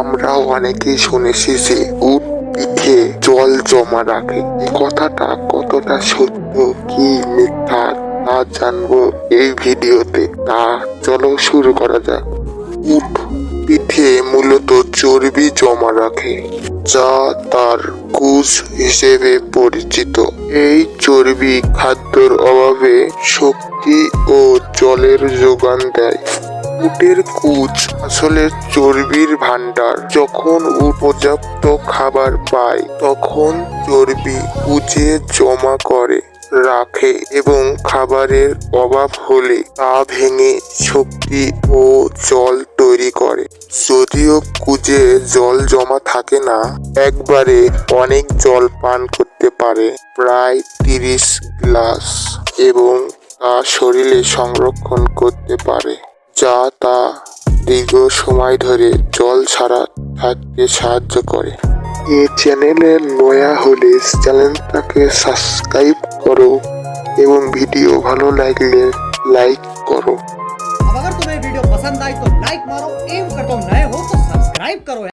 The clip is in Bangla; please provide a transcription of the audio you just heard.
আমরাও অনেকেই শুনেছি যে উট পিঠে জল জমা রাখে। কথাটা কতটা সত্য, কি মিথ্যা তা জানব এই ভিডিওতে। তা চলো শুরু করা যাক। উট পিঠে মূলত চর্বি জমা রাখে, যা তার কুজ হিসেবে পরিচিত। এই চর্বি খাদ্যর অভাবে শক্তি ও জলের যোগান দেয়। উটের কুচ আসলে চর্বির ভান্ডার যখন উট পর্যাপ্ত খাবার পায়, তখন চর্বি কুচে জমা করে, রাখে এবং খাবারের অভাব হলে তা ভেঙে শক্তি ও জল তৈরি করে। যদিও কুজে জল জমা থাকে না, একবারে অনেক জল পান করতে পারে, প্রায় তিরিশ গ্লাস, এবং তা শরীরে সংরক্ষণ করতে পারে। যা তা দীর্ঘ সময় ধরে জল ছাড়া থাকতে সাহায্য করে এই চ্যানেলে নয়া হলে চ্যানেলটাকে সাবস্ক্রাইব করো এবং ভিডিও ভালো লাগলে লাইক করো अब अगर तुम्हें वीडियो पसंद आई तो लाइक मारो एवं अगर तुम नए हो तो सब्सक्राइब करो